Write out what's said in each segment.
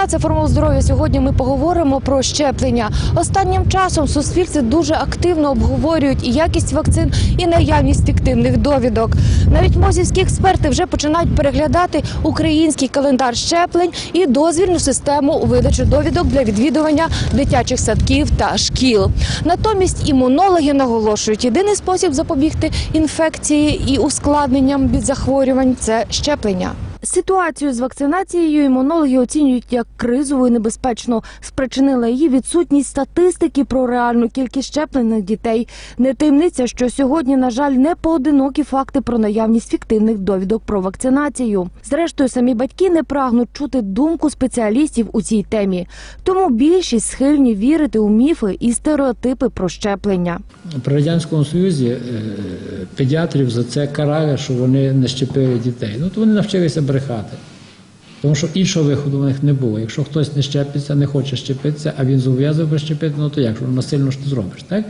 дня. Це формула здоров'я. Сьогодні ми поговоримо про щеплення. Останнім часом в суспільстві дуже активно обговорюють і якість вакцин, і наявність фіктивних довідок. Навіть мозівські експерти вже починають переглядати український календар щеплень і дозвільну систему у видачі довідок для відвідування дитячих садків та шкіл. Натомість імунологи наголошують, єдиний спосіб запобігти інфекції і ускладненням від захворювань це щеплення. Ситуацію з вакцинацією імунологи оцінюють як кризову і небезпечно. Спричинила її відсутність статистики про реальну кількість щеплених дітей. Не таємниця, що сьогодні, на жаль, не поодинокі факти про наявність фіктивних довідок про вакцинацію. Зрештою, самі батьки не прагнуть чути думку спеціалістів у цій темі. Тому більшість схильні вірити у міфи і стереотипи про щеплення. При Радянському Союзі е, педіатрів за це карали, що вони не щепили дітей. Ну то вони навчилися брехати. Тому що іншого виходу в них не було. Якщо хтось не щепиться, не хоче щепитися, а він зобов'язав би щепити, ну то як що насильно ж ти зробиш, так?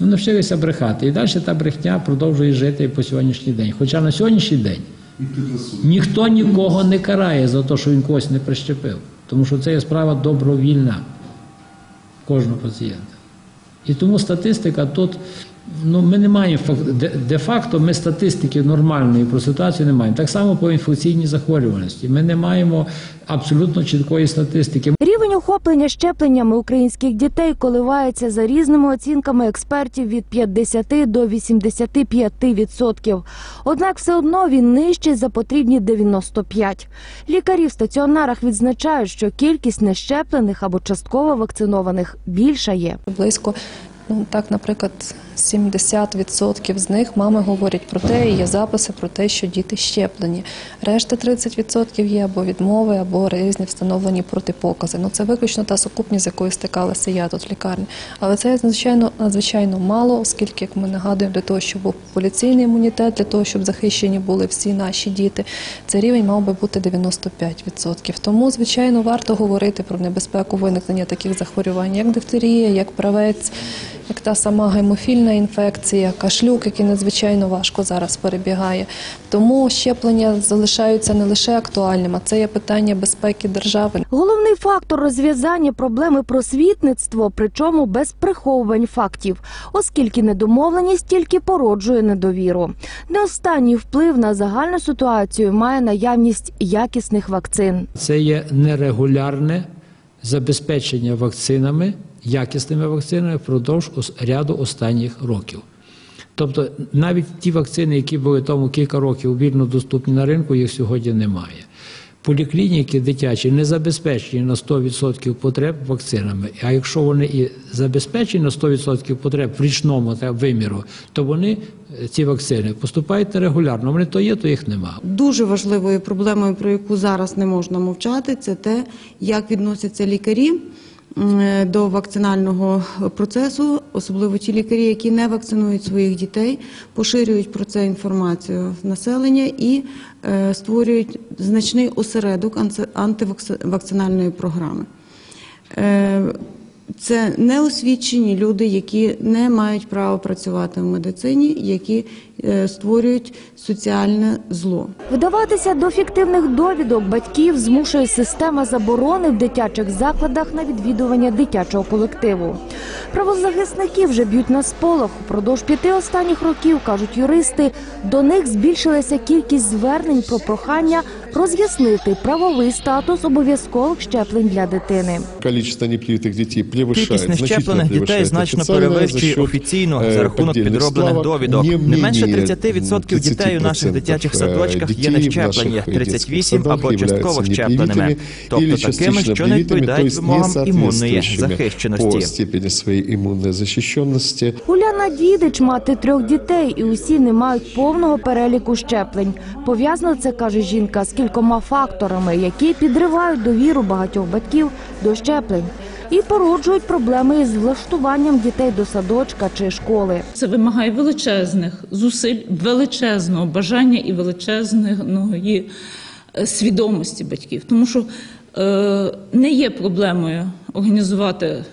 Ну навчилися брехати. І далі та брехня продовжує жити і по сьогоднішній день. Хоча на сьогоднішній день ніхто нікого не карає за те, що він когось не прищепив. Тому що це є справа добровільна кожного пацієнта. І тому статистика тут, ну ми не маємо фак- де- де-факто, ми статистики нормальної про ситуацію не маємо. Так само по інфекційній захворюваності. Ми не маємо абсолютно чіткої статистики. Рівень охоплення щепленнями українських дітей коливається за різними оцінками експертів від 50 до 85 відсотків. Однак все одно він нижчий за потрібні 95. Лікарі в стаціонарах відзначають, що кількість нещеплених або частково вакцинованих більша є. Близько, ну так, наприклад, 70% з них мами говорять про те, і є записи про те, що діти щеплені. Решта 30% є або відмови, або різні встановлені протипокази. Ну це виключно та сукупність, з якою стикалася я тут в лікарні. Але це надзвичайно надзвичайно мало, оскільки, як ми нагадуємо, для того, щоб був популяційний імунітет, для того, щоб захищені були всі наші діти, цей рівень мав би бути 95%. Тому, звичайно, варто говорити про небезпеку виникнення таких захворювань, як дифтерія, як правець, як та сама гемофільна інфекція, кашлюк, який надзвичайно важко зараз перебігає. Тому щеплення залишаються не лише актуальним, а це є питання безпеки держави. Головний фактор розв'язання проблеми просвітництво, причому без приховувань фактів, оскільки недомовленість тільки породжує недовіру. Не останній вплив на загальну ситуацію має наявність якісних вакцин. Це є нерегулярне забезпечення вакцинами, якісними вакцинами впродовж ряду останніх років. Тобто навіть ті вакцини, які були тому кілька років вільно доступні на ринку, їх сьогодні немає. Поліклініки дитячі не забезпечені на 100% потреб вакцинами. А якщо вони і забезпечені на 100% потреб в річному та виміру, то вони е, ці вакцини поступають нерегулярно. Вони то є, то їх нема. Дуже важливою проблемою, про яку зараз не можна мовчати, це те, як відносяться лікарі до вакцинального процесу, особливо ті лікарі, які не вакцинують своїх дітей, поширюють про це інформацію населення і е, створюють значний осередок анти- антивакцинальної програми. Е, Це неосвічені люди, які не мають права працювати в медицині, які е, створюють соціальне зло. Вдаватися до фіктивних довідок батьків змушує система заборони в дитячих закладах на відвідування дитячого колективу. Правозахисники вже б'ють на сполох. Упродовж п'яти останніх років, кажуть юристи, до них збільшилася кількість звернень про прохання роз'яснити правовий статус обов'язкових щеплень для дитини. количество непривитых детей превышает, Кількість значительно нещеплених дітей превышает значно официальное за перевищує счет, офіційно э, за рахунок поддельных підроблених ставок. довідок. Не Не менше менее 30% дітей у наших 30% дитячих э, садочках є детей в нещеплені, наших детских 38 садах або частково являются щепленими, непривитыми тобто или такими, частично що не привитыми, то відповідають есть вимогам імунної несоответствующими по захищеності. степени своей иммунной защищенности. Уляна Дідич, мати трьох дітей, і усі не мають повного переліку щеплень. Пов'язано це каже жінка з кількома факторами, які підривають довіру багатьох батьків до щеплень і породжують проблеми із влаштуванням дітей до садочка чи школи. Це вимагає величезних зусиль, величезного бажання і величезної е, свідомості батьків, тому що е, не є проблемою організувати е,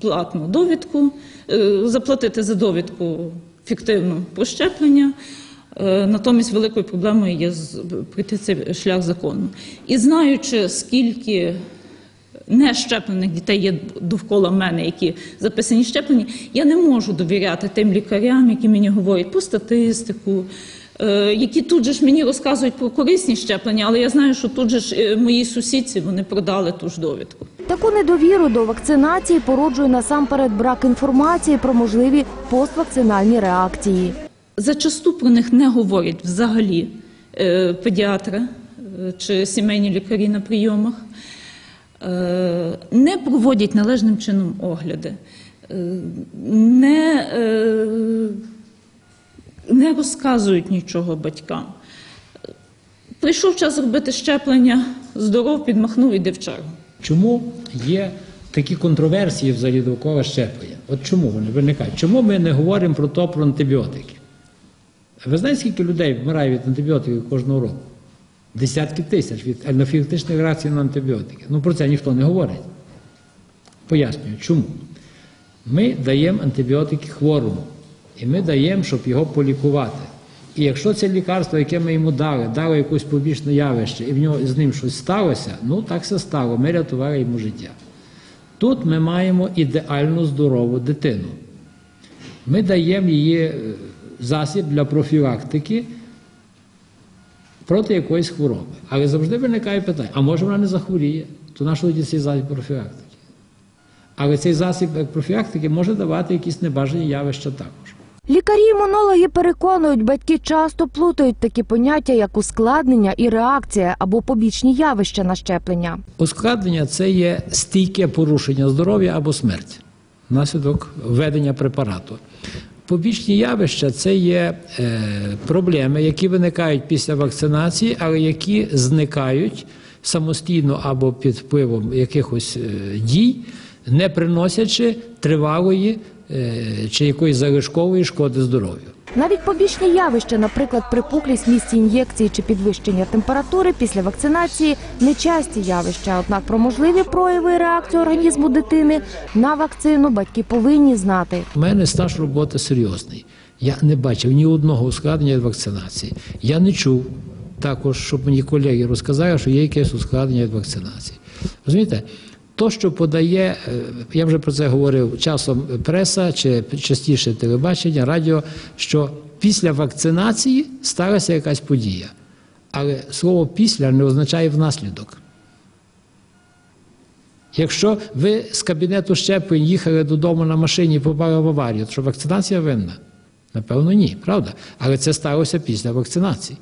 платну довідку, заплатити за довідку фіктивну про щеплення. Е, Натомість великою проблемою є пройти цей шлях закону. І знаючи, скільки нещеплених дітей є довкола мене, які записані щеплені, я не можу довіряти тим лікарям, які мені говорять по статистику, е, які тут же ж мені розказують про корисні щеплення, але я знаю, що тут же ж е, моїй сусідці вони продали ту ж довідку. Таку недовіру до вакцинації породжує насамперед брак інформації про можливі поствакцинальні реакції. Зачасту про них не говорять взагалі е, педіатри чи сімейні лікарі на прийомах, не проводять належним чином огляди, е, не, е, не розказують нічого батькам. Прийшов час зробити щеплення, здоров, підмахнув, іди в чергу. Чому є такі контроверсії взагалі довкола щеплення? От чому вони виникають? Чому ми не говоримо про то, про антибіотики? Ви знаєте, скільки людей вмирає від антибіотиків кожного року? Десятки тисяч від анафілактичних реакцій на антибіотики. Ну про це ніхто не говорить. Пояснюю, чому? Ми даємо антибіотики хворому, і ми даємо, щоб його полікувати. І якщо це лікарство, яке ми йому дали, дало якесь побічне явище, і в нього з ним щось сталося, ну так все стало, ми рятували йому життя. Тут ми маємо ідеально здорову дитину. Ми даємо її е, засіб для профілактики проти якоїсь хвороби. Але завжди виникає питання, а може вона не захворіє, то на що тоді цей засіб профілактики? Але цей засіб е, профілактики може давати якісь небажані явища також. Лікарі-імунологи переконують, батьки часто плутають такі поняття, як ускладнення і реакція або побічні явища на щеплення. Ускладнення це є стійке порушення здоров'я або смерть внаслідок введення препарату. Побічні явища це є е, проблеми, які виникають після вакцинації, але які зникають самостійно або під впливом якихось е, дій, не приносячи тривалої чи якоїсь залишкової шкоди здоров'ю. Навіть побічні явища, наприклад, припуклість місці ін'єкції чи підвищення температури після вакцинації нечасті явища. Однак про можливі прояви і реакцію організму дитини на вакцину батьки повинні знати. У мене стаж роботи серйозний. Я не бачив ні одного ускладнення від вакцинації. Я не чув також, щоб мені колеги розказали, що є якесь ускладнення від вакцинації. Розумієте? То, що подає, е, я вже про це говорив часом преса чи частіше телебачення, радіо, що після вакцинації сталася якась подія. Але слово після не означає внаслідок. Якщо ви з кабінету щеплень їхали додому на машині і попали в аварію, то що вакцинація винна? Напевно, ні, правда? Але це сталося після вакцинації.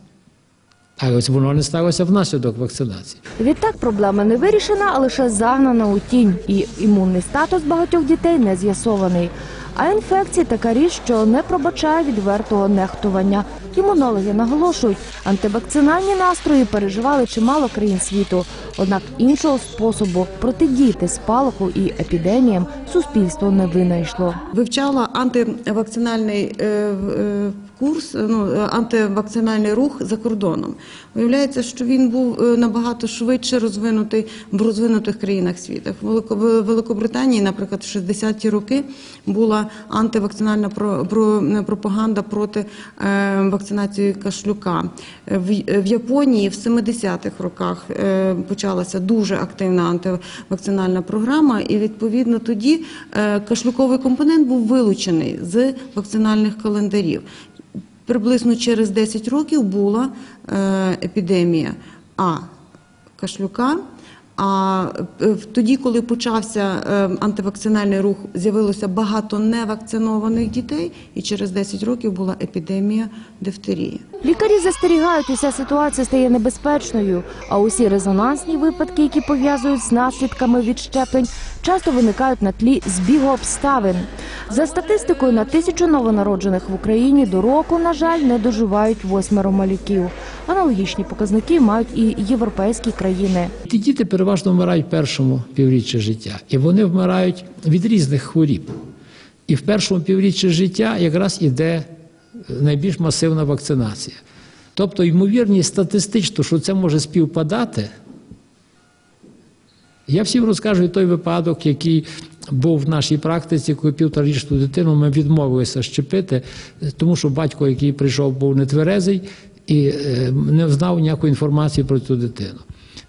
Але ось воно не сталося внаслідок вакцинації. Відтак проблема не вирішена, а лише загнана у тінь, і імунний статус багатьох дітей не з'ясований. А інфекції така річ, що не пробачає відвертого нехтування. Імунологи наголошують, антивакцинальні настрої переживали чимало країн світу. Однак іншого способу протидіяти спалаху і епідеміям суспільство не винайшло. Вивчала антивакцинальний е, е, курс, ну, антивакцинальний рух за кордоном. Виявляється, що він був е, набагато швидше розвинутий в розвинутих країнах світу. В Великобританії, наприклад, в 60-ті роки була антивакцинальна про- пропаганда проти е, вакцинації кашлюка. Е, В, Японії в 70-х роках е, почалася дуже активна антивакцинальна програма, і відповідно тоді е, кашлюковий компонент був вилучений з вакцинальних календарів. Приблизно через 10 років була е, епідемія А кашлюка. А е, тоді, коли почався е, антивакцинальний рух, з'явилося багато невакцинованих дітей, і через 10 років була епідемія дифтерії. Лікарі застерігають, уся ситуація стає небезпечною, а усі резонансні випадки, які пов'язують з наслідками від щеплень, часто виникають на тлі збігу обставин. За статистикою, на тисячу новонароджених в Україні до року, на жаль, не доживають восьмеро малюків. Аналогічні показники мають і європейські країни. Діти переважно вмирають в першому півріччі життя, і вони вмирають від різних хворіб. І в першому півріччі життя якраз іде найбільш масивна вакцинація. Тобто, ймовірність статистично, що це може співпадати. Я всім розкажу той випадок, який був в нашій практиці, коли півторарічну дитину ми відмовилися щепити, тому що батько, який прийшов, був нетверезий і е, не знав ніякої інформації про цю дитину.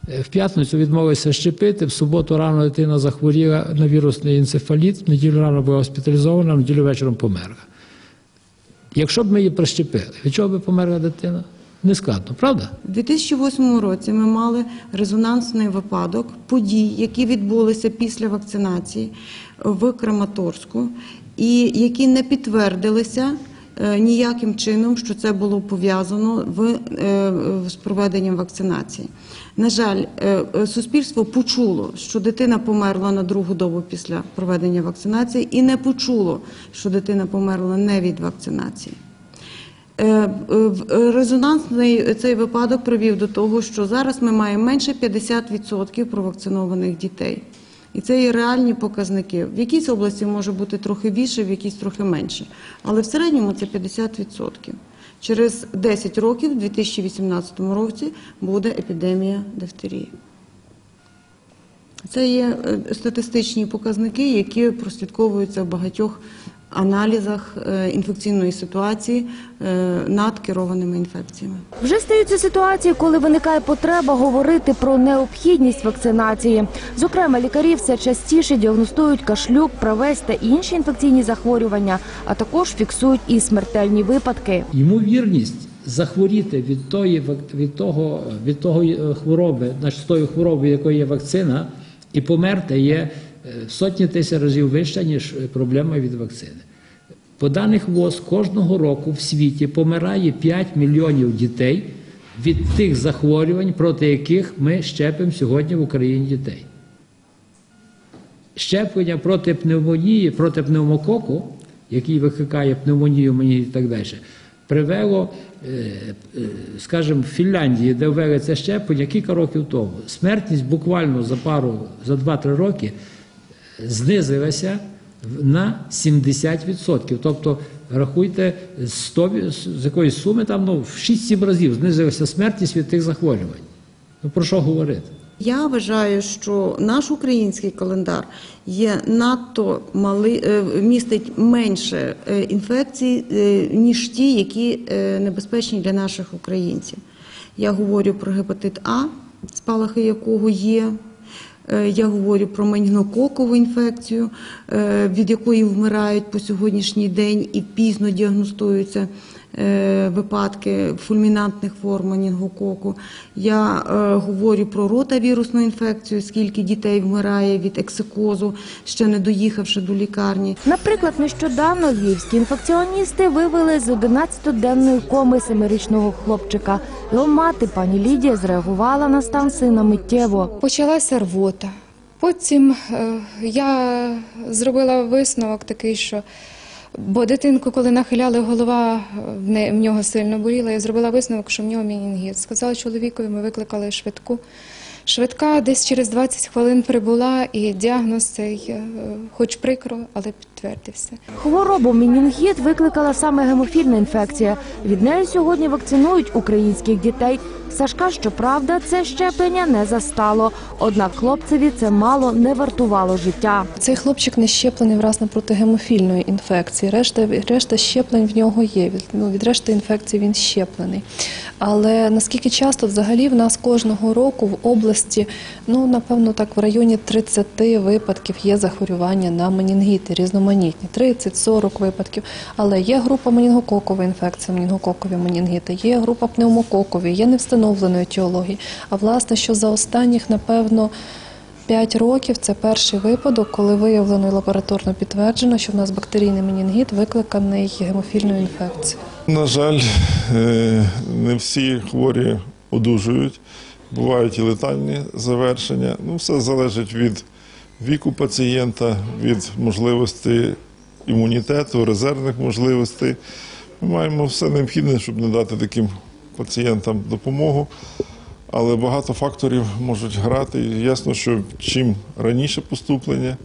Е, В п'ятницю відмовився щепити, в суботу рано дитина захворіла на вірусний енцефаліт, в неділю рано була госпіталізована, в неділю вечором померла. Якщо б ми її прищепили, від чого би померла дитина? Не складно, правда? У 2008 році ми мали резонансний випадок подій, які відбулися після вакцинації в Краматорську, і які не підтвердилися е, ніяким чином, що це було пов'язано е, з проведенням вакцинації. На жаль, е, е, суспільство почуло, що дитина померла на другу добу після проведення вакцинації, і не почуло, що дитина померла не від вакцинації. Е, Резонансний цей випадок привів до того, що зараз ми маємо менше 50% провакцинованих дітей. І це є реальні показники. В якійсь області може бути трохи більше, в якійсь трохи менше. Але в середньому це 50%. Через 10 років, в 2018 році, буде епідемія дифтерії. Це є е, статистичні показники, які прослідковуються в багатьох аналізах е, інфекційної ситуації е, над керованими інфекціями. Вже стаються ситуації, коли виникає потреба говорити про необхідність вакцинації. Зокрема, лікарі все частіше діагностують кашлюк, правець та інші інфекційні захворювання, а також фіксують і смертельні випадки. Ймовірність захворіти від тої від того, від того е, хвороби, значить з тою хворобою, якої є вакцина, і померти є сотні тисяч разів вища, ніж е, проблема від вакцини. По даних ВОЗ, кожного року в світі помирає 5 мільйонів дітей від тих захворювань, проти яких ми щепимо сьогодні в Україні дітей. Щеплення проти пневмонії, проти пневмококу, який викликає пневмонію мені і так далі, привело, е, е, скажімо, в Фінляндії, де ввели це щеплення кілька років тому. Смертність буквально за пару, за 2-3 роки знизилася на 70%. Тобто, рахуйте, з 100, з якоїсь суми там ну, в 6-7 разів знизилася смертність від тих захворювань. Ну про що говорити? Я вважаю, що наш український календар є надто малий, е, містить менше е, інфекцій, е, ніж ті, які небезпечні для наших українців. Я говорю про гепатит А, спалахи якого є. Е, Я говорю про менінгококову інфекцію, е, від якої вмирають по сьогоднішній день і пізно діагностуються випадки фульмінантних форм менінгококу. Я е, говорю про ротавірусну інфекцію, скільки дітей вмирає від ексикозу, ще не доїхавши до лікарні. Наприклад, нещодавно львівські інфекціоністи вивели з 11-денної коми семирічного хлопчика. Його мати, пані Лідія, зреагувала на стан сина миттєво. Почалася рвота. Потім е, я зробила висновок такий, що бо дитинку, коли нахиляли голова, в, не, в нього сильно боліла, я зробила висновок, що в нього мінінгіт. Сказала чоловікові, ми викликали швидку. Швидка десь через 20 хвилин прибула, і діагноз цей, е, хоч прикро, але підтвердився. Хворобу мінінгіт викликала саме гемофільна інфекція. Від неї сьогодні вакцинують українських дітей. Сашка, щоправда, це щеплення не застало. Однак хлопцеві це мало не вартувало життя. Цей хлопчик не щеплений власне проти гемофільної інфекції. Решта, решта щеплень в нього є. Від, ну, від решти інфекцій він щеплений. Але наскільки часто взагалі в нас кожного року в області, ну напевно, так в районі 30 випадків є захворювання на менінгіти, різноманітні, 30-40 випадків. Але є група менінгококової інфекції, менінгококові менінгіти, є група пневмококові, є невстановленої етіології. А власне, що за останніх, напевно, 5 років це перший випадок, коли виявлено і лабораторно підтверджено, що в нас бактерійний менінгіт викликаний гемофільною інфекцією. На жаль, е, не всі хворі одужують, бувають і летальні завершення. Ну, все залежить від віку пацієнта, від можливості імунітету, резервних можливостей. Ми маємо все необхідне, щоб надати таким пацієнтам допомогу. Але багато факторів можуть грати. І ясно, що чим раніше поступлення,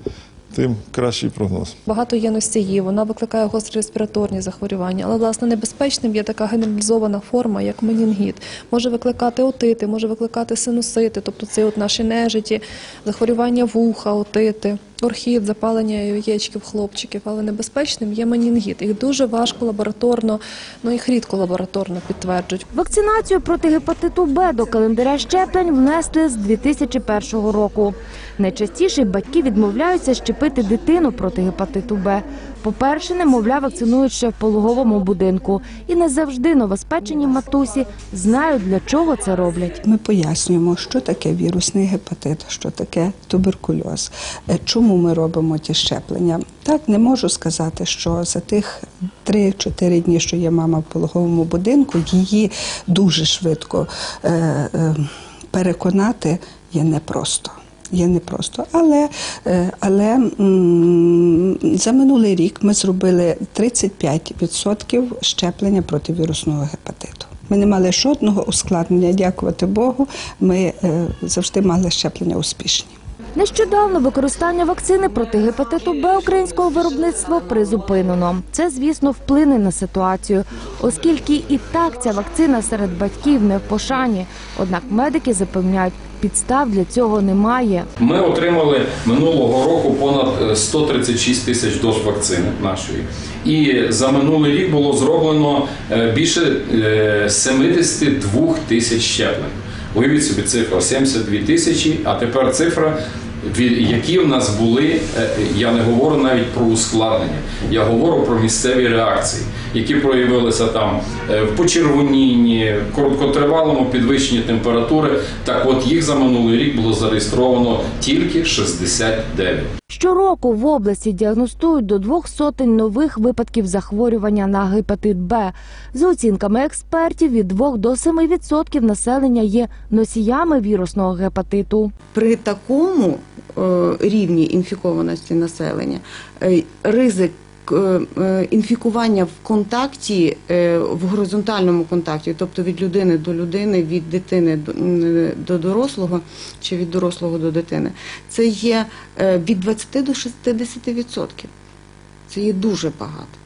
тим кращий прогноз. Багато є носіїв, вона викликає гострі респіраторні захворювання, але власне небезпечним є така генералізована форма, як менінгіт. Може викликати отити, може викликати синусити, тобто це от наші нежиті, захворювання вуха, отити. Орхід, запалення яєчків хлопчиків, але небезпечним є менінгіт. Їх дуже важко лабораторно, ну їх рідко лабораторно підтверджують. Вакцинацію проти гепатиту Б до календаря щеплень внесли з 2001 року. Найчастіше батьки відмовляються щепити дитину проти гепатиту Б. По-перше, немовля вакцинують ще в пологовому будинку. І не завжди новоспечені матусі знають, для чого це роблять. Ми пояснюємо, що таке вірусний гепатит, що таке туберкульоз, е, чому ми робимо ті щеплення. Так не можу сказати, що за тих 3-4 дні, що є мама в пологовому будинку, її дуже швидко е, е, переконати є непросто. Є непросто, але, е, але за минулий рік ми зробили 35% щеплення проти вірусного гепатиту. Ми не мали жодного ускладнення, дякувати Богу. Ми е, завжди мали щеплення успішні. Нещодавно використання вакцини проти гепатиту Б українського виробництва призупинено. Це, звісно, вплине на ситуацію, оскільки і так ця вакцина серед батьків не в пошані. Однак медики запевняють, підстав для цього немає. Ми отримали минулого року понад е, 136 тисяч доз вакцини нашої. І за минулий рік було зроблено е, більше е, 72 тисяч щеплень. Уявіть собі цифра 72 тисячі, а тепер цифра, які в нас були, е, я не говорю навіть про ускладнення, я говорю про місцеві реакції, які проявилися там е, в почервонінні, короткотривалому підвищенні температури. Так от їх за минулий рік було зареєстровано тільки 69. Щороку в області діагностують до двох сотень нових випадків захворювання на гепатит Б. За оцінками експертів, від 2 до 7 відсотків населення є носіями вірусного гепатиту. При такому е, рівні інфікованості населення е, ризик інфікування в контакті, е, в горизонтальному контакті, тобто від людини до людини, від дитини до, дорослого чи від дорослого до дитини, це є е, від 20 до 60 відсотків. Це є дуже багато.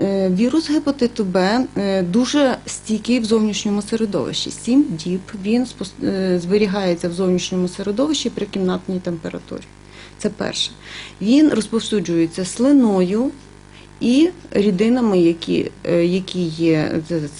Е, Вірус гепатиту Б е, дуже стійкий в зовнішньому середовищі. Сім діб він е, зберігається в зовнішньому середовищі при кімнатній температурі. Це перше. Він розповсюджується слиною і рідинами, які, е, які є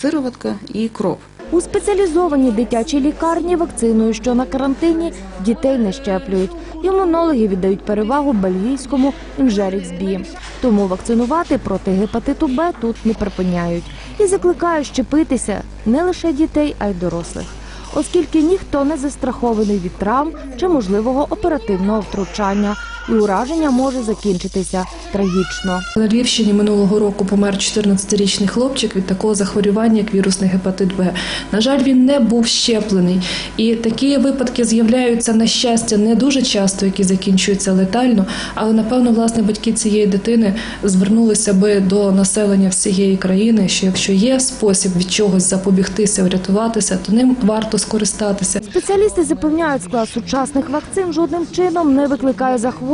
сироватка і кров. У спеціалізованій дитячій лікарні вакциною, що на карантині, дітей не щеплюють. Імунологи віддають перевагу бельгійському інжерікс-Бі. Тому вакцинувати проти гепатиту Б тут не припиняють. І закликають щепитися не лише дітей, а й дорослих. Оскільки ніхто не застрахований від травм чи можливого оперативного втручання, і ураження може закінчитися трагічно. На Львівщині минулого року помер 14-річний хлопчик від такого захворювання, як вірусний гепатит Б. На жаль, він не був щеплений. І такі випадки з'являються на щастя не дуже часто, які закінчуються летально. Але напевно, власне, батьки цієї дитини звернулися би до населення всієї країни, що якщо є спосіб від чогось запобігтися, врятуватися, то ним варто скористатися. Спеціалісти запевняють, склад сучасних вакцин жодним чином не викликає захворювання,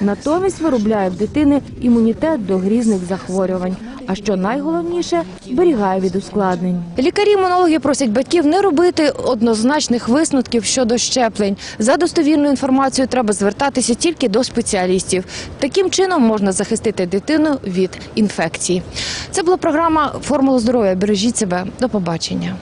натомість виробляє в дитини імунітет до грізних захворювань. А що найголовніше, зберігає від ускладнень. Лікарі-імунологи просять батьків не робити однозначних висновків щодо щеплень. За достовірною інформацією треба звертатися тільки до спеціалістів. Таким чином можна захистити дитину від інфекцій. Це була програма Формула здоров'я. Бережіть себе. До побачення.